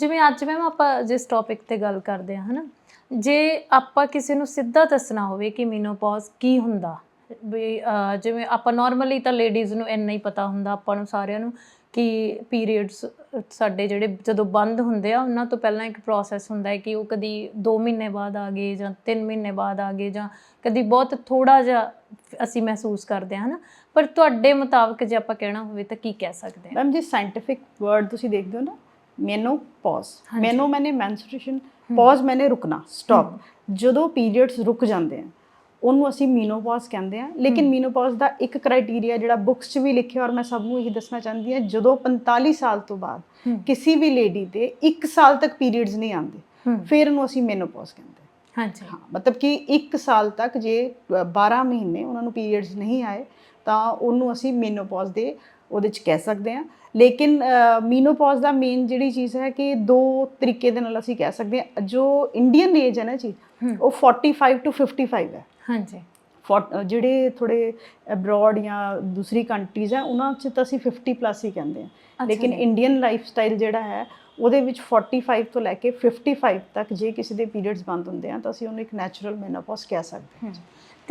ਜਿਵੇਂ ਅੱਜ ਮੈਮ ਆਪਾਂ ਜਿਸ ਟੌਪਿਕ ਤੇ ਗੱਲ ਕਰਦੇ ਹਾਂ, ਹਨਾ, ਜੇ ਆਪਾਂ ਕਿਸੇ ਨੂੰ ਸਿੱਧਾ ਦੱਸਣਾ ਹੋਵੇ ਕਿ ਮੀਨੋਪੌਜ਼ ਕੀ ਹੁੰਦਾ, ਵੀ ਜਿਵੇਂ ਆਪਾਂ ਨਾਰਮਲੀ ਤਾਂ ਲੇਡੀਜ਼ ਨੂੰ ਇੰਨਾ ਹੀ ਪਤਾ ਹੁੰਦਾ, ਆਪਾਂ ਨੂੰ ਸਾਰਿਆਂ ਨੂੰ ਕਿ ਪੀਰੀਅਡਸ ਸਾਡੇ ਜਿਹੜੇ ਜਦੋਂ ਬੰਦ ਹੁੰਦੇ ਆ, ਉਹਨਾਂ ਤੋਂ ਪਹਿਲਾਂ ਇੱਕ ਪ੍ਰੋਸੈਸ ਹੁੰਦਾ ਹੈ ਕਿ ਉਹ ਕਦੀ 2 ਮਹੀਨੇ ਬਾਅਦ ਆ ਗਏ ਜਾਂ 3 ਮਹੀਨੇ ਬਾਅਦ ਆ ਗਏ ਜਾਂ ਕਦੀ ਬਹੁਤ ਥੋੜਾ ਜਿਹਾ ਅਸੀਂ ਮਹਿਸੂਸ ਕਰਦੇ ਹਾਂ, ਹਨਾ। ਪਰ ਤੁਹਾਡੇ ਮੁਤਾਬਕ ਜੇ ਆਪਾਂ ਕਹਿਣਾ ਹੋਵੇ ਤਾਂ ਕੀ ਕਹਿ ਸਕਦੇ ਹਾਂ? ਮੈਮ ਜੀ ਸਾਇੰਟਿਫਿਕ ਵਰਡ ਤੁਸੀਂ ਦੇਖਦੇ ਹੋ ਨਾ ਮੈਨੋਪੌਜ਼ ਹਾਂਜੀ। ਮੈਨੋ ਮੈਨੇ ਮੈਂਸਟ੍ਰੂਏਸ਼ਨ ਪੌਜ਼ ਮੈਨੇ ਰੁਕਣਾ ਸਟਾਪ ਜਦੋਂ ਪੀਰੀਅਡਸ ਰੁਕ ਜਾਂਦੇ ਆ ਉਹਨੂੰ ਅਸੀਂ ਮੀਨੋਪੌਜ਼ ਕਹਿੰਦੇ ਆ। ਲੇਕਿਨ ਮੀਨੋਪੌਜ਼ ਦਾ ਇੱਕ ਕ੍ਰਾਈਟੇਰੀਆ ਜਿਹੜਾ ਬੁੱਕਸ 'ਚ ਵੀ ਲਿਖਿਆ ਔਰ ਮੈਂ ਸਭ ਨੂੰ ਇਹ ਦੱਸਣਾ ਚਾਹੁੰਦੀ ਹਾਂ ਜਦੋਂ 45 ਸਾਲ ਤੋਂ ਬਾਅਦ। ਕਿਸੇ ਵੀ ਲੇਡੀ ਦੇ 1 ਸਾਲ ਤੱਕ ਪੀਰੀਅਡਸ ਨਹੀਂ ਆਉਂਦੇ। ਫਿਰ ਉਹਨੂੰ ਅਸੀਂ ਮੈਨੋਪੌਜ਼ ਕਹਿੰਦੇ ਹਾਂਜੀ। ਹਾਂ ਮਤਲਬ ਕਿ 1 ਸਾਲ ਤੱਕ ਜੇ ਅ, 12 ਮਹੀਨੇ ਉਹਨਾਂ ਨੂੰ ਪੀਰੀਅਡਸ ਨਹੀਂ ਆਏ ਤਾਂ ਉਹਨੂੰ ਅਸੀਂ ਮੀਨੋਪੌਜ਼ ਦੇ ਉਹਦੇ ਚ ਕਹਿ ਸਕਦੇ ਹਾਂ। ਲੇਕਿਨ ਮੀਨੋਪੌਜ਼ ਦਾ ਮੇਨ ਜਿਹੜੀ ਚੀਜ਼ ਹੈ ਕਿ ਦੋ ਤਰੀਕੇ ਦੇ ਨਾਲ ਅਸੀਂ ਕਹਿ ਸਕਦੇ ਹਾਂ। ਜੋ ਇੰਡੀਅਨ ਏਜ ਹੈ ਨਾ ਜੀ। ਉਹ 45 ਟੂ 55 ਹੈ। ਹਾਂਜੀ। ਜਿਹੜੇ ਥੋੜੇ ਅਬਰੋਡ ਜਾਂ ਦੂਸਰੀ ਕੰਟਰੀਜ਼ ਹੈ ਉਹਨਾਂ 'ਚ ਤਾਂ ਅਸੀਂ 50 ਪਲੱਸ ਹੀ ਕਹਿੰਦੇ ਅੱਛਾ ਲੇਕਿਨ। ਇੰਡੀਅਨ ਲਾਈਫ ਸਟਾਈਲ ਜਿਹੜਾ ਹੈ ਉਹਦੇ ਵਿੱਚ 45 ਤੋਂ ਲੈ ਕੇ 55 ਤੱਕ ਜੇ ਕਿਸੇ ਦੇ ਪੀਰੀਅਡਸ ਬੰਦ ਹੁੰਦੇ ਆ ਤਾਂ ਅਸੀਂ ਉਹਨੂੰ ਇੱਕ ਨੈਚੁਰਲ ਮੈਨੋਪੌਜ਼ ਕਹਿ ਸਕਦੇ ਹਾਂ।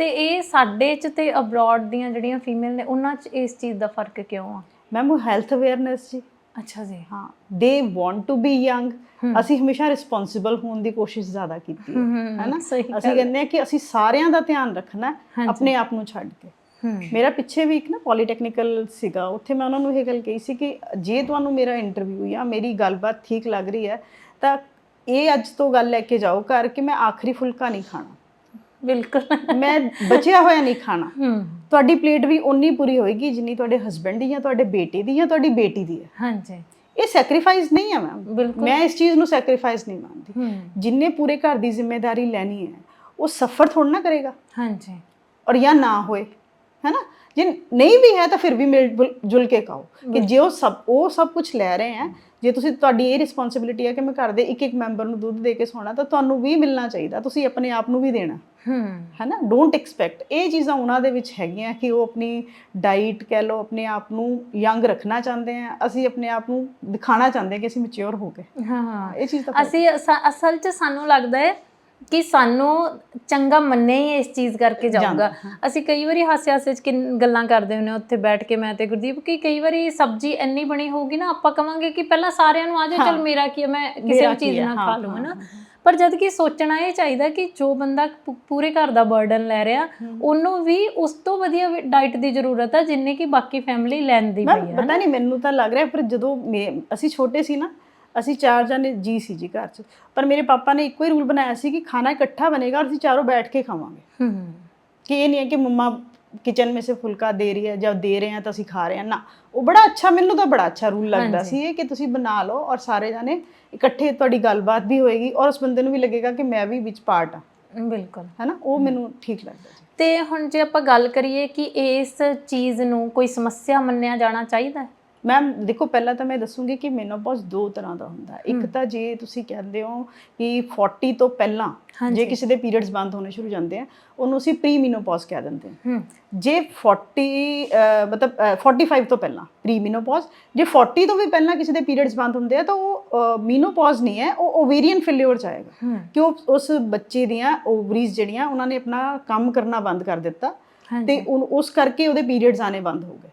ਤੇ ਇਹ ਸਾਡੇ ਚ ਤੇ ਅਬਰੋਡ ਦੀਆਂ ਜਿਹੜੀਆਂ ਫੀਮੇਲ ਨੇ ਉਹਨਾਂ ਚ ਇਸ ਚੀਜ਼ ਦਾ ਫ਼ਰਕ ਕਿਉਂ ਆ? ਮੈਮ ਉਹ ਹੈਲਥ ਅਵੇਅਰਨੈਸ ਜੀ। ਅੱਛਾ ਜੀ। ਹਾਂ they want to be young. ਅਸੀਂ ਹਮੇਸ਼ਾ ਰਿਸਪੌਂਸਿਬਲ ਹੋਣ ਦੀ ਕੋਸ਼ਿਸ਼ ਜ਼ਿਆਦਾ ਕੀਤੀ ਹੈ ਹੈਨਾ ਅਸੀਂ ਕਹਿੰਦੇ ਆ ਕਿ ਅਸੀਂ ਸਾਰਿਆਂ ਦਾ ਧਿਆਨ ਰੱਖਣਾ। ਆਪਣੇ ਆਪ ਨੂੰ ਛੱਡ ਕੇ। ਮੇਰਾ ਪਿੱਛੇ ਵੀ ਇੱਕ ਨਾ ਪੋਲੀਟੈਕਨੀਕਲ ਸੀਗਾ ਉੱਥੇ ਮੈਂ ਉਹਨਾਂ ਨੂੰ ਇਹ ਗੱਲ ਕਹੀ ਸੀ ਕਿ ਜੇ ਤੁਹਾਨੂੰ ਮੇਰਾ ਇੰਟਰਵਿਊ ਜਾਂ ਮੇਰੀ ਗੱਲਬਾਤ ਠੀਕ ਲੱਗ ਰਹੀ ਹੈ ਤਾਂ ਇਹ ਅੱਜ ਤੋਂ ਗੱਲ ਲੈ ਕੇ ਜਾਓ ਘਰ ਕਿ ਮੈਂ ਆਖਰੀ ਫੁਲਕਾ ਨਹੀਂ ਖਾਣਾ। ਬਿਲਕੁਲ। ਮੈਂ ਬਚਿਆ ਹੋਇਆ ਨਹੀਂ ਖਾਣਾ। ਤੁਹਾਡੀ ਪਲੇਟ ਵੀ ਓਨੀ ਪੂਰੀ ਹੋਏਗੀ ਜਿੰਨੀ ਤੁਹਾਡੇ ਹਸਬੰਡ ਦੀ ਜਾਂ ਤੁਹਾਡੇ ਬੇਟੇ ਦੀ ਜਾਂ ਤੁਹਾਡੀ ਬੇਟੀ ਦੀ ਹੈ ਹਾਂਜੀ। ਇਹ ਸੈਕਰੀਫਾਈਸ ਨਹੀਂ ਹੈ ਮੈਮ ਬਿਲਕੁਲ। ਮੈਂ ਇਸ ਚੀਜ਼ ਨੂੰ ਸੈਕਰੀਫਾਈਸ ਨਹੀਂ ਮੰਨਦੀ। ਜਿੰਨੇ ਪੂਰੇ ਘਰ ਦੀ ਜ਼ਿੰਮੇਵਾਰੀ ਲੈਣੀ ਹੈ ਉਹ ਸਫਰ ਥੋੜਾ ਨਾ ਕਰੇਗਾ। ਹਾਂਜੀ। ਔਰ ਜਾਂ ਨਾ ਹੋਏ। ਹੈ ਨਾ? ਜੇ ਨਹੀਂ ਵੀ ਹੈ ਤਾਂ ਫਿਰ ਵੀ ਮਿਲ ਬੁਲ- ਜੁਲ ਕੇ ਖਾਓ। ਕਿ ਜੇ ਉਹ ਸਭ ਉਹ ਸਭ ਕੁਝ ਲੈ ਰਹੇ ਹੈ ਜੇ ਤੁਸੀਂ ਤੁਹਾਡੀ ਇਹ ਰਿਸਪੌਂਸਿਬਿਲਿਟੀ ਹੈ ਕਿ ਮੈਂ ਘਰ ਦੇ ਇੱਕ ਇੱਕ ਮੈਂਬਰ ਨੂੰ ਦੁੱਧ ਦੇ ਕੇ ਸੌਣਾ ਤਾਂ ਤੁਹਾਨੂੰ ਵੀ ਮਿਲਣਾ ਚਾਹੀਦਾ। ਤੁਸੀਂ ਆਪਣੇ ਆਪ ਨੂੰ ਵੀ ਦੇਣਾ। ਹਮ ਹੈ ਨਾ? ਡੋਂਟ ਐਕਸਪੈਕਟ ਇਹ ਚੀਜ਼ਾਂ ਉਹਨਾਂ ਦੇ ਵਿੱਚ ਹੈਗੀਆਂ ਕਿ ਉਹ ਆਪਣੀ ਡਾਈਟ ਕਹਿ ਲਓ ਆਪਣੇ ਆਪ ਨੂੰ ਯੰਗ ਰੱਖਣਾ ਚਾਹੁੰਦੇ ਆ ਅਸੀਂ ਆਪਣੇ ਆਪ ਨੂੰ ਦਿਖਾਣਾ ਚਾਹੁੰਦੇ ਹਾਂ ਕਿ ਅਸੀਂ ਮੈਚੁਰ ਹੋ ਗਏ। ਹਾਂ ਇਹ ਚੀਜ਼ ਤਾਂ ਫ਼ਰਕ ਅਸੀਂ ਅਸ- ਅਸਲ ਚ ਸਾਨੂੰ ਲੱਗਦਾ ਹੈ ਕਿ ਸਾਨੂੰ ਚੰਗਾ ਮੰਨਿਆ ਹੀ ਇਸ ਚੀਜ਼ ਕਰਕੇ ਜਾਊਗਾ। ਅਸੀਂ ਕਈ ਵਾਰੀ ਹਾਸੇ ਹਾਸੇ ਚ ਕਿੰਨ ਗੱਲਾਂ ਕਰਦੇ ਹੁੰਨੇ ਉੱਥੇ ਬੈਠ ਕੇ ਮੈਂ ਤੇ ਗੁਰਦੀਪ ਕਿ ਕਈ ਵਾਰੀ ਸਬਜ਼ੀ ਇੰਨੀ ਬਣੀ ਹੋਊਗੀ ਨਾ ਆਪਾਂ ਕਵਾਂਗੇ ਕਿ ਪਹਿਲਾਂ ਸਾਰਿਆਂ ਨੂੰ ਆ ਜਾ ਚਲ। ਮੇਰਾ ਕੀ ਹੈ, ਮੈਂ ਕਿਸੇ ਮੇਰਾ ਵੀ ਕੀ ਚੀਜ਼ ਹੈ, ਨਾਲ ਹਾਂ, ਖਾ ਲਵਾਂ ਨਾ। ਪਰ ਜਦ ਕਿ ਸੋਚਣਾ ਇਹ ਚਾਹੀਦਾ ਕਿ ਜੋ ਬੰਦਾ ਪੂ- ਪੂਰੇ ਘਰ ਦਾ ਬਰਡਨ ਲੈ ਰਿਹਾ ਉਹਨੂੰ ਵੀ ਉਸ ਤੋਂ ਵਧੀਆ ਡਾਈਟ ਦੀ ਜ਼ਰੂਰਤ ਹੈ ਜਿੰਨੇ ਕਿ ਬਾਕੀ ਫੈਮਿਲੀ ਲੈਂਦੀ ਪਈ ਹੈ ਪਤਾ ਨਹੀਂ ਮੈਨੂੰ ਤਾਂ ਲੱਗ ਰਿਹਾ ਪਰ ਜਦੋਂ ਮੇ- ਅਸੀਂ ਛੋਟੇ ਸੀ ਨਾ ਅਸੀਂ ਚਾਰ ਜਣੇ ਜੀ ਸੀ ਜੀ ਘਰ 'ਚ। ਪਰ ਮੇਰੇ ਪਾਪਾ ਨੇ ਇੱਕੋ ਹੀ ਰੂਲ ਬਣਾਇਆ ਸੀ ਕਿ ਖਾਣਾ ਇਕੱਠਾ ਬਣੇਗਾ ਔਰ ਅਸੀਂ ਚਾਰੋਂ ਬੈਠ ਕੇ ਖਾਵਾਂਗੇ। ਹੂੰ ਕਿ ਇਹ ਨਹੀਂ ਹੈ ਕਿ ਮੰਮਾ ਕਿਚਨ में से ਫੁਲਕਾ ਦੇ ਰਹੀ ਹੈ ਜਾਂ ਦੇ ਰਹੇ ਹਾਂ ਤਾਂ ਅਸੀਂ ਖਾ ਰਹੇ ਹਾਂ। ਨਾ ਉਹ ਬੜਾ ਅੱਛਾ ਮੈਨੂੰ ਤਾਂ ਬੜਾ ਅੱਛਾ ਰੂਲ ਲੱਗਦਾ। ਸੀ ਇਹ ਕਿ ਤੁਸੀਂ ਬਣਾ ਲਓ ਔਰ ਸਾਰੇ ਜਣੇ ਇਕੱਠੇ ਤੁਹਾਡੀ ਗੱਲਬਾਤ ਵੀ ਹੋਏਗੀ ਔਰ ਉਸ ਬੰਦੇ ਨੂੰ ਵੀ ਲੱਗੇਗਾ ਕਿ ਮੈਂ ਵੀ ਵਿੱਚ ਪਾਰਟ ਹਾਂ। ਬਿਲਕੁਲ। ਹੈਨਾ ਉਹ ਮੈਨੂੰ ਠੀਕ ਲੱਗਦਾ ਤੇ ਹੁਣ ਜੇ ਆਪਾਂ ਗੱਲ ਕਰੀਏ ਕਿ ਇਸ ਚੀਜ਼ ਨੂੰ ਕੋਈ ਸਮੱਸਿਆ ਮੰਨਿਆ ਜਾਣਾ ਚਾਹੀਦਾ ਹੈ? ਮੈਮ ਦੇਖੋ ਪਹਿਲਾਂ ਤਾਂ ਮੈਂ ਦੱਸੂਗੀ ਕਿ ਮੈਨੋਪੌਜ਼ ਦੋ ਤਰ੍ਹਾਂ ਦਾ ਹੁੰਦਾ। ਹੈ। ਇੱਕ ਤਾਂ ਜੇ ਤੁਸੀਂ ਕਹਿੰਦੇ ਹੋ ਕਿ 40 ਤੋਂ ਪਹਿਲਾਂ। ਜੇ ਕਿਸੇ ਦੇ ਪੀਰੀਅਡਸ ਬੰਦ ਹੋਣੇ ਸ਼ੁਰੂ ਜਾਂਦੇ ਆ ਉਹਨੂੰ ਅਸੀਂ ਪ੍ਰੀ ਮੈਨੋਪੌਜ਼ ਕਹਿ ਦਿੰਦੇ ਹਾਂ। ਜੇ 40 ਅਹ, ਮਤਲਬ ਅਹ, 45 ਤੋਂ ਪਹਿਲਾਂ ਪ੍ਰੀ ਮੈਨੋਪੌਜ਼ ਜੇ 40 ਤੋਂ ਵੀ ਪਹਿਲਾਂ ਕਿਸੇ ਦੇ ਪੀਰੀਅਡਸ ਬੰਦ ਹੁੰਦੇ ਆ ਤਾਂ ਉਹ ਮੈਨੋਪੌਜ਼ ਨਹੀਂ ਹੈ ਉਹ ਓਵੇਰੀਅਨ ਆਏਗਾ। ਹੂੰ। ਕਿ ਉਸ ਬੱਚੇ ਦੀਆਂ ਓਵਰੀਜ਼ ਜਿਹੜੀਆਂ ਉਹਨਾਂ ਨੇ ਆਪਣਾ ਕੰਮ ਕਰਨਾ ਬੰਦ ਕਰ ਦਿੱਤਾ। ਤੇ ਉਸ ਕਰਕੇ ਉਹਦੇ ਪੀਰੀਅਡਸ ਆਨੇ ਬੰਦ ਹੋ ਗਏ।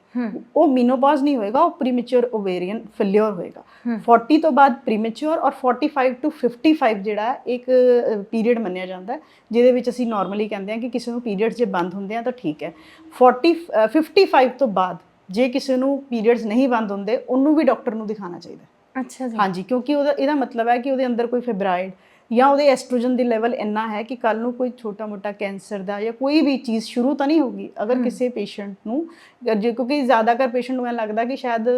ਉਹ ਮੀਨੋਪੌਜ਼ ਨਹੀਂ ਹੋਏਗਾ ਉਹ ਪ੍ਰੀਮੈਚੁਰ ਓਵੇਰੀਅਨ ਫੇਲਿਅਰ ਹੋਏਗਾ। ਹੂੰ। 40 ਤੋਂ ਬਾਅਦ ਪ੍ਰੀਮੈਚੁਰ ਔਰ 45 ਟੂ 55 ਜਿਹੜਾ ਇੱਕ ਪੀਰੀਅਡ ਮੰਨਿਆ ਜਾਂਦਾ ਜਿਹਦੇ ਵਿੱਚ ਅਸੀਂ ਨਾਰਮਲੀ ਕਹਿੰਦੇ ਹਾਂ ਕਿ ਕਿਸੇ ਨੂੰ ਪੀਰੀਅਡਸ ਜੇ ਬੰਦ ਹੁੰਦੇ ਆ ਤਾਂ ਠੀਕ ਹੈ। 40 ਅ, 55 ਤੋਂ ਬਾਅਦ ਜੇ ਕਿਸੇ ਨੂੰ ਪੀਰੀਅਡਸ ਨਹੀਂ ਬੰਦ ਹੁੰਦੇ ਉਹਨੂੰ ਵੀ ਡਾਕਟਰ ਨੂੰ ਦਿਖਾਣਾ ਚਾਹੀਦਾ। ਅੱਛਾ ਜੀ। ਹਾਂਜੀ ਕਿਉਂਕਿ ਉਹਦਾ ਇਹਦਾ ਮਤਲਬ ਹੈ ਕਿ ਉਹਦੇ ਅੰਦਰ ਕੋਈ ਫੈਬਰਾਇਡ ਜਾਂ ਉਹਦੇ ਐਸਟ੍ਰੋਜਨ ਦੀ ਲੈਵਲ ਇੰਨਾ ਹੈ ਕਿ ਕੱਲ ਨੂੰ ਕੋਈ ਛੋਟਾ-ਮੋਟਾ ਕੈਂਸਰ ਦਾ ਜਾਂ ਕੋਈ ਵੀ ਚੀਜ਼ ਸ਼ੁਰੂ ਤਾਂ ਨਹੀਂ ਹੋਗੀ ਅਗਰ ਕਿਸੇ ਪੇਸ਼ੈਂਟ ਨੂੰ ਜੇ ਕਿਉਂਕਿ ਜ਼ਿਆਦਾਤਰ ਪੇਸ਼ੈਂਟ ਨੂੰ ਐਂ ਲੱਗਦਾ ਕਿ ਸ਼ਾਇਦ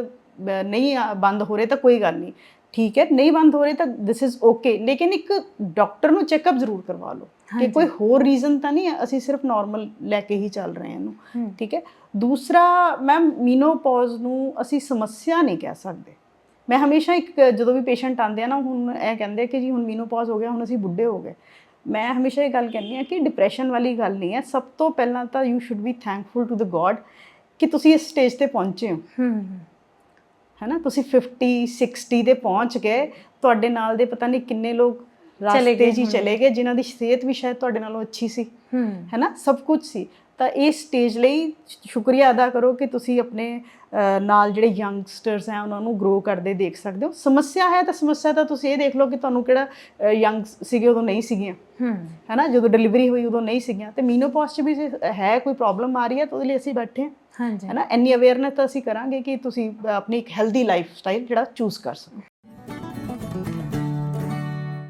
ਨਹੀਂ ਬੰਦ ਹੋ ਰਹੇ ਤਾਂ ਕੋਈ ਗੱਲ ਨਹੀਂ ਠੀਕ ਹੈ ਨਹੀਂ ਬੰਦ ਹੋ ਰਹੇ ਤਾਂ ਦਿਸ ਇਜ਼ ਓਕੇ ਲੇਕਿਨ ਇੱਕ ਡਾਕਟਰ ਨੂੰ ਚੈੱਕਅਪ ਜ਼ਰੂਰ ਕਰਵਾ ਲਓ ਕਿ। ਕੋਈ ਹੋਰ ਰੀਜ਼ਨ ਤਾਂ ਨਹੀਂ ਹੈ ਅਸੀਂ ਸਿਰਫ ਨਾਰਮਲ ਲੈ ਕੇ ਹੀ ਚੱਲ ਰਹੇ ਹਾਂ ਇਹਨੂੰ। ਠੀਕ ਹੈ ਦੂਸਰਾ ਮੈਮ ਮੀਨੋਪੌਜ਼ ਨੂੰ ਅਸੀਂ ਸਮੱਸਿਆ ਨਹੀਂ ਕਹਿ ਸਕਦੇ ਮੈਂ ਹਮੇਸ਼ਾ ਇੱਕ ਜਦੋਂ ਵੀ ਪੇਸ਼ੈਂਟ ਆਉਂਦੇ ਆ ਨਾ ਹੁਣ ਇਹ ਕਹਿੰਦੇ ਕਿ ਜੀ ਹੁਣ ਮੀਨੋਪੌਜ਼ ਹੋ ਗਿਆ ਹੁਣ ਅਸੀਂ ਬੁੱਢੇ ਹੋ ਗਏ। ਮੈਂ ਹਮੇਸ਼ਾ ਇਹ ਗੱਲ ਕਹਿੰਦੀ ਆ ਕਿ ਡਿਪਰੈਸ਼ਨ ਵਾਲੀ ਗੱਲ ਨਹੀਂ ਹੈ। ਸਭ ਤੋਂ ਪਹਿਲਾਂ ਤਾਂ you should be thankful to the God ਕਿ ਤੁਸੀਂ ਇਸ ਸਟੇਜ ਤੇ ਪਹੁੰਚੇ ਹੋ। ਹੂੰ ਹੈਨਾ? ਤੁਸੀਂ 50 60 ਤੇ ਪਹੁੰਚ ਗਏ। ਤੁਹਾਡੇ ਨਾਲ ਦੇ ਪਤਾ ਨਹੀਂ ਕਿੰਨੇ ਲੋਕ ਚਲੇ ਰਾਸਤੇ ਗਏ ਜੀ ਚਲੇ ਗਏ ਜਿਨ੍ਹਾਂ ਦੀ ਸਿਹਤ ਵੀ ਸ਼ਾਇਦ ਤੁਹਾਡੇ ਨਾਲੋਂ ਅੱਛੀ ਸੀ। ਹੂੰ। ਹੈਨਾ? ਸਭ ਕੁਝ ਸੀ। ਤਾਂ ਇਸ ਸਟੇਜ ਲਈ ਸ਼ੁਕਰੀਆ ਅਦਾ ਕਰੋ ਕਿ ਤੁਸੀਂ ਆਪਣੇ ਨਾਲ ਜਿਹੜੇ ਯੰਗਸਟਰਸ ਹੈ ਉਹਨਾਂ ਨੂੰ ਗਰੋ ਕਰਦੇ ਦੇਖ ਸਕਦੇ ਹੋ। ਸਮੱਸਿਆ ਹੈ ਤਾਂ ਸਮੱਸਿਆ ਤਾਂ ਤੁਸੀਂ ਇਹ ਦੇਖ ਲਓ ਕਿ ਤੁਹਾਨੂੰ ਕਿਹੜਾ ਯੰਗ ਸੀਗੇ ਉਦੋਂ ਨਹੀਂ ਸੀਗੀਆਂ। ਹੂੰ। ਹੈਨਾ ਜਦੋਂ ਡਿਲੀਵਰੀ ਹੋਈ ਉਦੋਂ ਨਹੀਂ ਸੀਗੀਆਂ। ਤੇ ਮੀਨੋਪੌਜ਼ 'ਚ ਵੀ ਹੈ ਕੋਈ ਪ੍ਰੋਬਲਮ ਆ ਰਹੀ ਹੈ ਤਾਂ ਉਹਦੇ ਲਈ ਅਸੀਂ ਬੈਠੇ ਹਾਂ। ਹਾਂਜੀ। ਹੈਨਾ ਇੰਨੀ ਅਵੇਅਰਨੈਸ ਤਾਂ ਅਸੀਂ ਕਰਾਂਗੇ ਕਿ ਤੁਸੀਂ ਆਪਣੀ ਇੱਕ ਹੈਲਦੀ ਲਾਈਫ ਸਟਾਈਲ ਜਿਹੜਾ ਚੂਜ਼ ਕਰ ਸਕੋ।